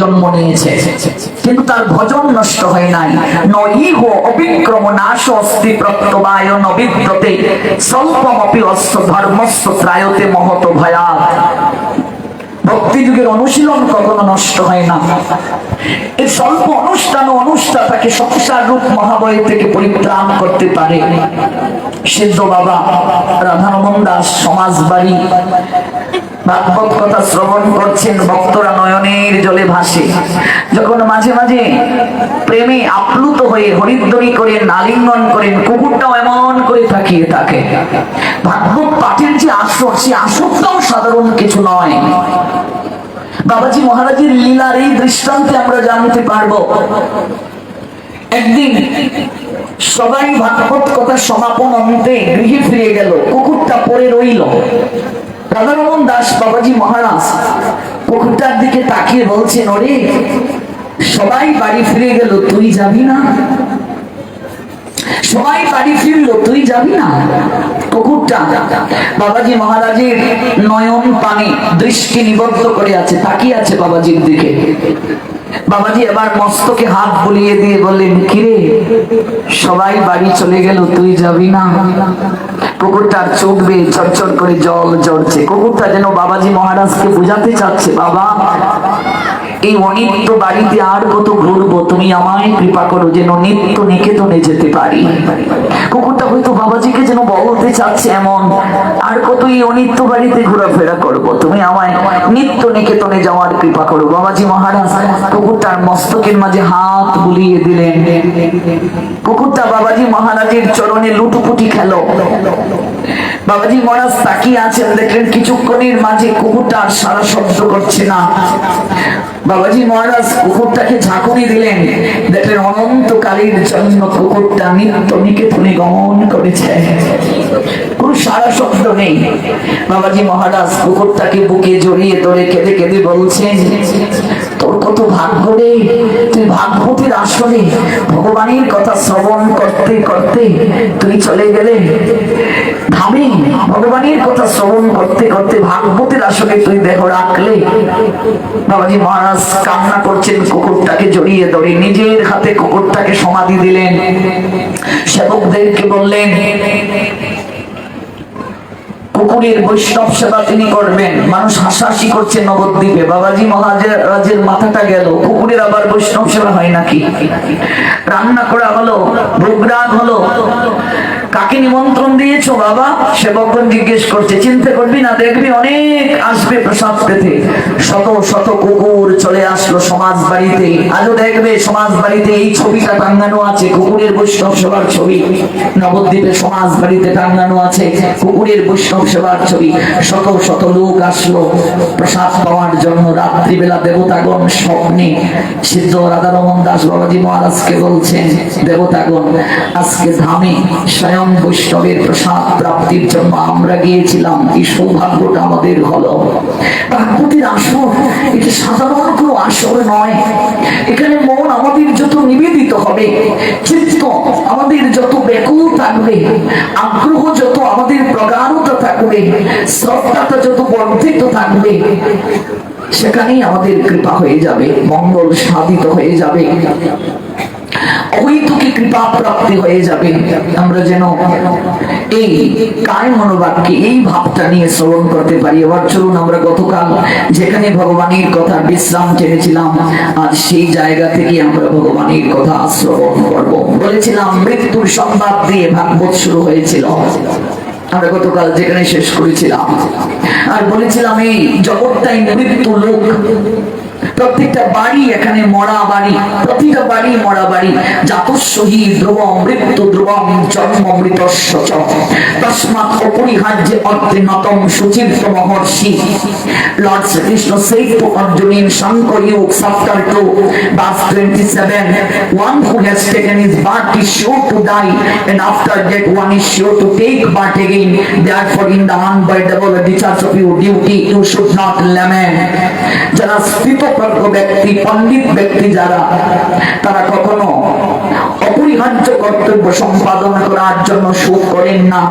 জন্ম নিয়েছে। কিন্তু তার ভজন নষ্ট হয় নাই। নইহ অবিক্রম নাশ অস্তি প্রত্যবায় নবিদ্যতে। স্বল্পমপি অস্ত্র ধর্মস্ব ত্রায়তে মহত ভয়াত। ভক্তি যুগের অনুশীলন কখনো নষ্ট হয় না। এই স্বল্প অনুষ্ঠান ও অনুষ্ঠান তাকে সংসার রূপ মহাবয় থেকে পরিত্রাণ করতে পারে। সিদ্ধ বাবা, রাধারমন দাস সমাজ বাড়ি ভাগবত কথা শ্রবণ করছেন ভক্তরা নয়নের জলে ভাসে। যখন মাঝে মাঝে প্রেমে আপ্লুত হয়ে হরিদ্বরি করে নালিঙ্গন করেন, কুকুরটাও এমন করে তাকিয়ে থাকে। ভাগবত পাঠের যে আসর সে আসরটাও সাধারণ কিছু নয়। বাবাজি মহারাজের লীলার এই দৃষ্টান্তে আমরা জানতে পারব। একদিন সবাই ভাগবত কথা সমাপন অন্তে গৃহে ফিরে গেল, কুকুরটা পড়ে রইল। রাধারমন দাস বাবাজি মহারাজ পুকুরটার দিকে তাকিয়ে বলছেন, ওরে, সবাই বাড়ি ফিরে গেল, তুই যাবি না? সবাই বাড়ি ফিরলো, তুই যাবি না? কুকুরটা, বাবাজি মহারাজের নয়ন পানি দৃষ্টি নিবদ্ধ করে আছে, তাকিয়ে আছে বাবাজির দিকে। বাবাজি এবার মস্তকে হাত বুলিয়ে দিয়ে বললেন, কিরে, সবাই বাড়ি চলে গেল, তুই যাবি না? কুকুরটার চোখ বেয়ে চরচর করে জল জড়ছে কুকুরটা যেন বাবাজি মহারাজকে বুঝাতে চাচ্ছে, বাবা এই অনিত্য বাড়িতে আর কত ঘুরবো? তুমি আমায় কৃপা করো যেন নিত্য নিকেতনে যেতে পারি। কুকুরটা হয়তো বাবাজিকে যেন বলতে চাচ্ছে এমন। আর কত এই অনিত্য বাড়িতে ঘোরাফেরা করব। তুমি আমায় নিত্য নিকেতনে যাওয়ার কৃপা করো। বাবাজি মহারাজ, কুকুরটার মস্তকের মাঝে হাত বুলিয়ে দিলেন। কুকুরটা বাবাজি মহারাজের চরণে লুটুপুটি খেলো। বাবাজি মহারাজ তাকিয়ে আছেন, দেখলেন কিছুক্ষণের মাঝে কুকুরটা আর সারা শব্দ করছে না। বাবাজি মহারাজ কুকুরটাকে ঝাঁকুনি দিলেন। দেখলেন অনন্তকালের জন্য কুকুরটা নিত্য নিকেতনে গমন করেছে। কোন সারা শব্দ নেই। বাবাজি মহারাজ কুকুরটাকে বুকে জড়িয়ে ধরে কেঁদে কেঁদে বলছে, তোর কত ভাগ্য রে? তুই ভাগ্যতির আসলে ভগবানের কথা শ্রবণ করতে করতে তুই চলে গেলে ধামে ভগবানের কথা শ্রবণ করতে করতে ভাগবতীর আসলে তুই দেহ রাখলে বাবাজি মহারাজ কান্না করছেন, কুকুরটাকে জড়িয়ে ধরে নিজের হাতে কুকুরটাকে সমাধি দিলেন। সেবকদেরকে বললেন, কুকুরের বৈষ্ণব সেবা তিনি করবেন। মানুষ হাসাহাসি করছে নবদ্বীপে বাবাজি মহারাজের রাজের মাথাটা গেল, কুকুরের আবার বৈষ্ণব সেবা হয় নাকি? রান্না করা হলো ভোগরাগ হলো কাকে নিমন্ত্রণ দিয়েছ বাবা? সেবকগণ জিজ্ঞেস করছে, চিন্তা করবি না, দেখবি অনেক আসবে প্রসাদ পেতে। শত শত কুকুর চলে আসলো সমাজ বাড়িতে। আজও দেখবে সমাজ বাড়িতে এই ছবিটা টাঙ্গানো আছে, কুকুরের বৈষ্ণব সেবার ছবি। নবদ্বীপে সমাজ বাড়িতে টাঙ্গানো আছে, কুকুরের বৈষ্ণব সেবার ছবি। শত শত লোক আসলো, প্রসাদ পাওয়ার জন্য রাত্রিবেলা দেবতাগণ স্বপ্নে সিদ্ধ রাধারমন দাস বাবাজি মহারাজকে বলছেন, দেবতাগণ, আজকে ধামে স্বয়ং বৈষ্ণবের প্রসাদ প্রাপ্তির জন্য আমরা গিয়েছিলাম। এই সৌভাগ্যটা আমাদের হলো। প্রাকৃতির আসর, এটা সাধারণ কোনো আসর নয়। এখানে মন আমাদের যত নিবেদিত হবে, চিত্ত আমাদের যত ব্যাকুল থাকবে, আগ্রহ যত আমাদের প্রগাঢ়তা থাকবে, শ্রদ্ধাটা যত বর্ধিত থাকবে, সেখানেই আমাদের কৃপা হয়ে যাবে, মঙ্গল সাধিত হয়ে যাবে। অবৈতুকি কৃপা প্রাপ্তি হয়ে যাবে। আমরা যেন এই কায় মনোবাক্যে এই ভাবটা নিয়ে শ্রবণ করতে পারি। এবার চলুন আমরা গতকাল যেখানে ভগবানের কথা বিশ্রাম টেনেছিলাম আর সেই জায়গা থেকে আমরা ভগবানের কথা শ্রবণ করব। বলেছিলাম, মৃত্যুর সংবাদ দিয়ে ভাগবত শুরু হয়েছিল। আমরা গতকাল যেখানে শেষ করেছিলাম। আর বলেছিলাম, এই জগৎটাই মৃত্যু লোক প্রত্যেকটা বাড়ি এখানে মরা বাড়ি প্রতিটা বাড়ি মরা বাড়ি জাতস্বহী ধ্রুবম মৃত্যু ধ্রুবম জন্ম অর্থে নতম মহর্ষি লর্ড শ্রীকৃষ্ণ সেই Yoga chapter 2 verse 27 one who has taken his birth is sure to die and after that one is sure to take birth again therefore in the unavoidable of your duty you should not lament যারা ব্যক্তি পণ্ডিত ব্যক্তি যারা তারা কখনো অপরিহার্য কর্তব্য সম্পাদন করার জন্য সুখ করেন না।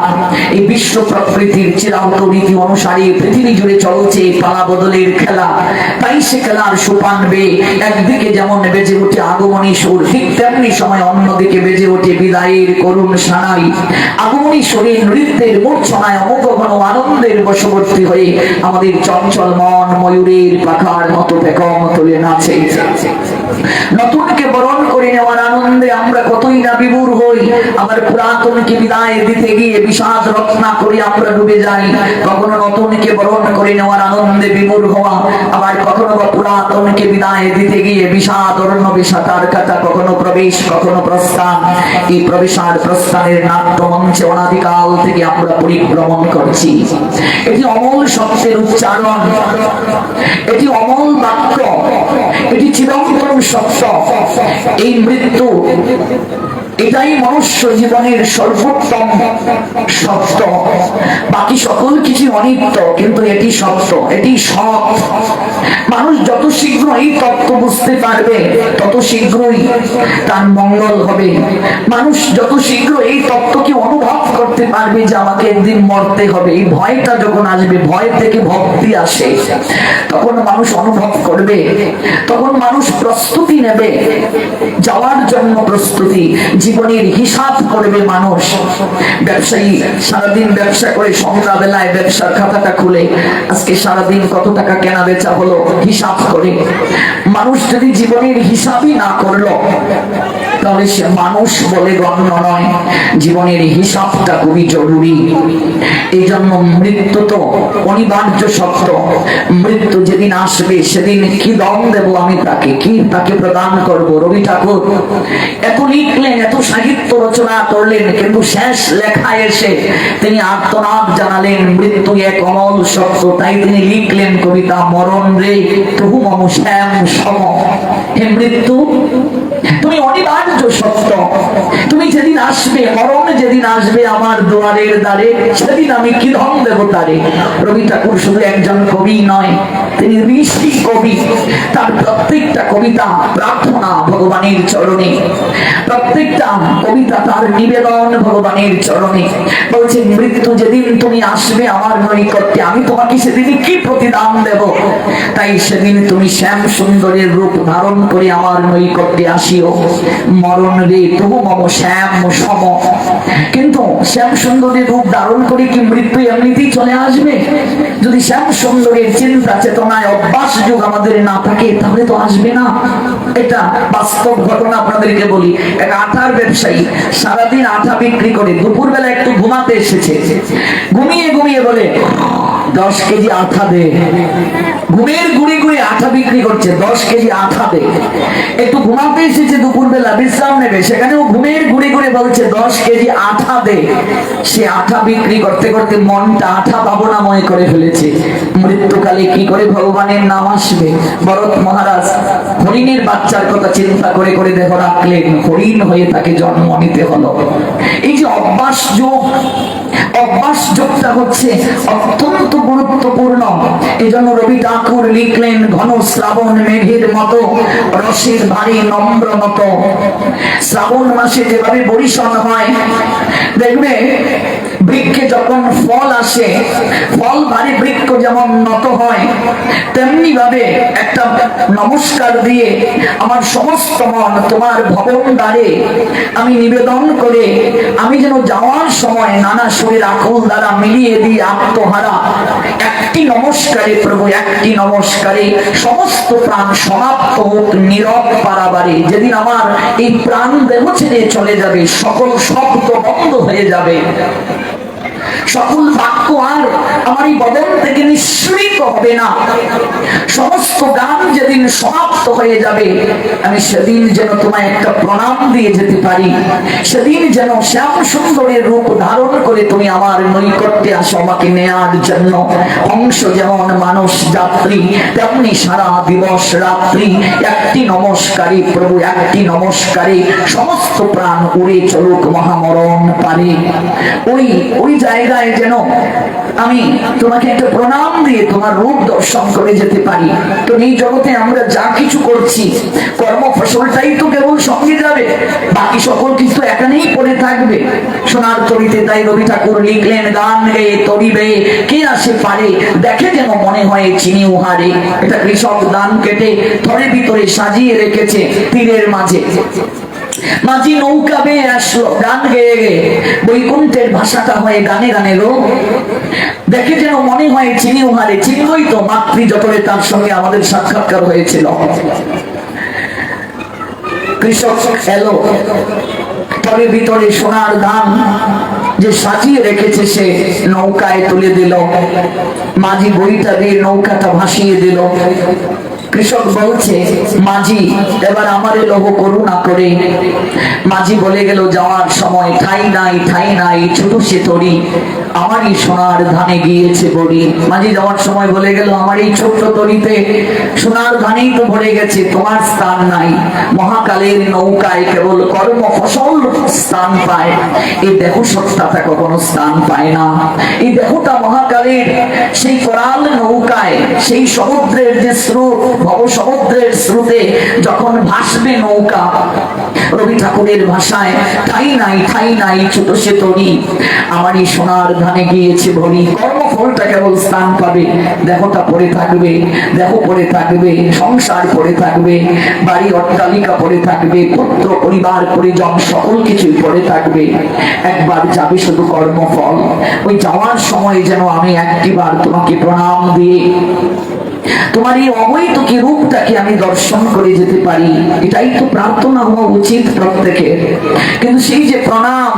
এই বিশ্ব প্রকৃতির চিরান্ত রীতি অনুসারে পৃথিবী জুড়ে চলছে পালা বদলের খেলা। তাই সে খেলার সুপানবে একদিকে যেমন বেজে ওঠে আগমনী সুর, ঠিক তেমনি সময় অন্যদিকে বেজে ওঠে বিদায়ের করুণ সানাই। আগমনী সুরে নৃত্যের মূর্ছনায় অমুক ঘন আনন্দের বশবর্তী হয়ে আমাদের চঞ্চল মন ময়ূরের পাখার মতো পেকম তুলে নাচে। নতুনকে বরণ করে নেওয়ার আনন্দে আমরা কতই না বিমূর হই। আমার পুরাতনকে বিদায় দিতে গিয়ে বিষাদ রত্না করে আমরা ডুবে যাই। কখনো নতুনকে বরণ করে নেওয়ার আনন্দে বিমূর হওয়া। আবার কখনো বা পুরাতনকে বিদায় দিতে গিয়ে বিষাদ অরণ্য বিষাদার কাটা কখনো প্রবেশ, কখনো প্রস্থান। এই প্রবেশ আর প্রস্থানের নাট্য মঞ্চে অনাদিকাল থেকে আমরা পরিভ্রমণ করছি। এটি অমল শব্দের উচ্চারণ। এটি অমল বাক্য। এটি চিরন্তন সত্য। এই মৃত্যু এটাই মনুষ্য জীবনের সর্বোত্তম সত্য। বাকি সকল কিছু অনিত্য, কিন্তু এটি সত্য, এটি সৎ। মানুষ যত শীঘ্র এই তত্ত্ব বুঝতে পারবে, তত শীঘ্রই তার মঙ্গল হবে। মানুষ যত শীঘ্র এই তত্ত্বকে অনুভব করতে পারবে যে আমাকে একদিন মরতে হবে, এই ভয়টা যখন আসবে, ভয় থেকে ভক্তি আসে, তখন মানুষ অনুভব করবে, তখন মানুষ প্রস্তুতি নেবে, যাওয়ার জন্য প্রস্তুতি জীবনের হিসাব করবে মানুষ। ব্যবসায়ী সারাদিন ব্যবসা করে সন্ধ্যা বেলায় ব্যবসার খাতাটা খুলে, আজকে সারাদিন কত টাকা কেনা বেচা হলো, হিসাব করে। মানুষ যদি জীবনের হিসাবই না করল তাহলে সে মানুষ বলে গণ্য নয়। জীবনের হিসাবটা খুবই জরুরি। এই জন্য মৃত্যু তো অনিবার্য সত্য মৃত্যু যেদিন আসবে, সেদিন কি দম দেব আমি তাকে? কি তাকে প্রদান করব? রবি ঠাকুর এত লিখলেন, এত সাহিত্য রচনা করলেন, কিন্তু শেষ লেখায় এসে তিনি আত্মনাদ জানালেন, মৃত্যু এক অমল সত্য তাই তিনি লিখলেন কবিতা, মরণ রে, তবু মম শ্যাম সম। হে মৃত্যু তুমি অনিবার্য সত্য। তুমি যেদিন আসবে যেদিন আসবে আমার দ্বারে, সেদিন আমি কি ধন দেব তারে রবি ঠাকুর শুধু একজন কবি নয়, তিনি ঋষি কবি। তার প্রত্যেকটা কবিতা প্রার্থনা ভগবানের চরণে। প্রত্যেকটা কবিতা তার নিবেদন ভগবানের চরণে। বলছে, মৃত্যু যেদিন তুমি আসবে আমার আমি তোমাকে সেদিন কি প্রতিদান দেব? তাই সেদিন তুমি শ্যাম সুন্দরের রূপ ধারণ করে আমার নৈকট্যে আসিও মরণ রে, তবু মম শ্যাম সম। কিন্তু শ্যাম সুন্দরের রূপ ধারণ করে কি মৃত্যু এমনিতেই চলে আসবে? যদি শ্যাম চিন্তা চেতনায় অভ্যাস যুগ আমাদের না থাকে, তাহলে তো আসবে না। এটা বাস্তব ঘটনা আপনাদেরকে বলি। এক আঠার ব্যবসায়ী সারাদিন আঠা বিক্রি করে দুপুরবেলা একটু ঘুমাতে এসেছে। ঘুমিয়ে ঘুমিয়ে বলে, দশ কেজি আঠা দে। ঘুমের গুড়ি আঠা বিক্রি করছে, দশ কেজি আঠা দে একটু ঘুমাতে এসেছে দুপুরবেলা, বিশ্রাম নেবে। সেখানেও ঘুমের গুড়ি গুড়ি বলছে, দশ কেজি আঠা দে। সে আঠা বিক্রি করতে করতে মনটা আঠা পাবনাময় করে ফেলেছে। মৃত্যুকালে কি করে ভগবানের নাম আসবে? ভরত মহারাজ হরিণের বাচ্চার কথা চিন্তা করে করে দেহ রাখলেন। হরিণ হয়ে তাকে জন্ম নিতে হলো। এই যে অভ্যাস যোগ, অভ্যাস যোগটা হচ্ছে অত্যন্ত গুরুত্বপূর্ণ। এই জন্য রবি ঠাকুর লিখলেন, ঘন শ্রাবণ মেঘের মতো রসের ভারী নম্র মতো। শ্রাবণ মাসে যেভাবে বরিশন হয় দেখবে বৃক্ষে যখন ফল আসে, ফল ভারী বৃক্ষ যেমন নত হয় তেমনি ভাবে একটা নমস্কার দিয়ে আমার সমস্ত মন তোমার ভবন দ্বারে আমি নিবেদন করে, আমি যেন যাওয়ার সময় নানা শরীর আকুল দ্বারা মিলিয়ে দিই আত্মহারা। একটি নমস্কারে প্রভু, একটি নমস্কারে। সমস্ত প্রাণ সমাপ্ত হোক নীরব পারাবারে। যেদিন আমার এই প্রাণ দেহ ছেড়ে চলে যাবে, সকল শব্দ বন্ধ হয়ে যাবে। সকল বাক্য আর আমার এই বদন থেকে নিঃসৃত হবে না। সমস্ত গান যেদিন সমাপ্ত হয়ে যাবে, আমি সেদিন যেন তোমায় একটা প্রণাম দিয়ে যেতে পারি। সেদিন যেন শ্যাম সুন্দরের রূপ ধারণ করে তুমি আমার নৈকট্যে আসো, আমাকে নেয়ার জন্য। অংশ যেমন মানুষ যাত্রী, তেমনি সারা দিবস রাত্রি একটি নমস্কারী প্রভু, একটি নমস্কারে। সমস্ত প্রাণ উড়ে চলুক মহামরণ পারে। ওই ওই জায়গা জায়গায় যেন আমি তোমাকে একটা প্রণাম দিয়ে তোমার রূপ দর্শন করে যেতে পারি। তো এই জগতে আমরা যা কিছু করছি, কর্ম ফসলটাই তো কেবল সঙ্গে যাবে, বাকি সকল কিছু এখানেই পড়ে থাকবে। সোনার তরিতে তাই রবি ঠাকুর লিখলেন, গান গেয়ে তরিবে, কে আসে পারে? দেখে যেন মনে হয় চিনি উহারে। এটা কৃষক দান কেটে থরের ভিতরে সাজিয়ে রেখেছে, তীরের মাঝে। মাঝি নৌকা বেয়ে আসলো, গান গেয়ে গেয়ে। বৈকুণ্ঠের ভাষাটা হয়ে গানে গানে গো দেখে যেন মনে হয় চিনি উহারে চিনবই তো মাতৃ যতরে তার সঙ্গে আমাদের সাক্ষাৎকার হয়েছিল। কৃষক তবে ভিতরে সোনার ধান যে সাজিয়ে রেখেছে সে নৌকায় তুলে দিল। মাঝি বইটা দিয়ে নৌকাটা ভাসিয়ে দিল। কৃষক বলছে, মাঝি, এবার আমারে লহ করুণা করে। মাঝি বলে গেল, যাওয়ার সময় ঠাই নাই ঠাই নাই, ছোট সে তরি। আমারই সোনার ধানে গিয়েছে বড়ি। মাঝি যাওয়ার সময় বলে গেল, আমার এই ছোট্ট তরিতে সোনার ধানেই তো ভরে গেছে, তোমার স্থান নাই। মহাকালের নৌকায় কেবল কর্ম ফসল স্থান পায়। এই দেহ সত্তাটা কখনো স্থান পায় না। এই দেহটা মহাকালের সেই করাল নৌকায়, সেই সমুদ্রের যে স্রোত ভব সমুদ্রের স্রোতে যখন ভাসবে নৌকা রবি ঠাকুরের ভাষায়, ঠাই নাই ঠাই নাই, ছোট সে তরি। আমারই সোনার ধানে গিয়েছে ভরি। কর্মফলটা কেবল স্থান পাবে। দেহটা পড়ে থাকবে দেহ পড়ে থাকবে, সংসার পড়ে থাকবে, বাড়ি অট্টালিকা পড়ে থাকবে, পুত্র পরিবার পরিজন সকল কিছুই পড়ে থাকবে। একবার যাবে শুধু কর্মফল। ওই যাওয়ার সময় যেন আমি একটিবার তোমাকে প্রণাম দিয়ে তোমার এই অবৈতকী রূপটাকে আমি দর্শন করে যেতে পারি। এটাই তো প্রার্থনা হওয়া উচিত প্রত্যেকের। কিন্তু সেই যে প্রণাম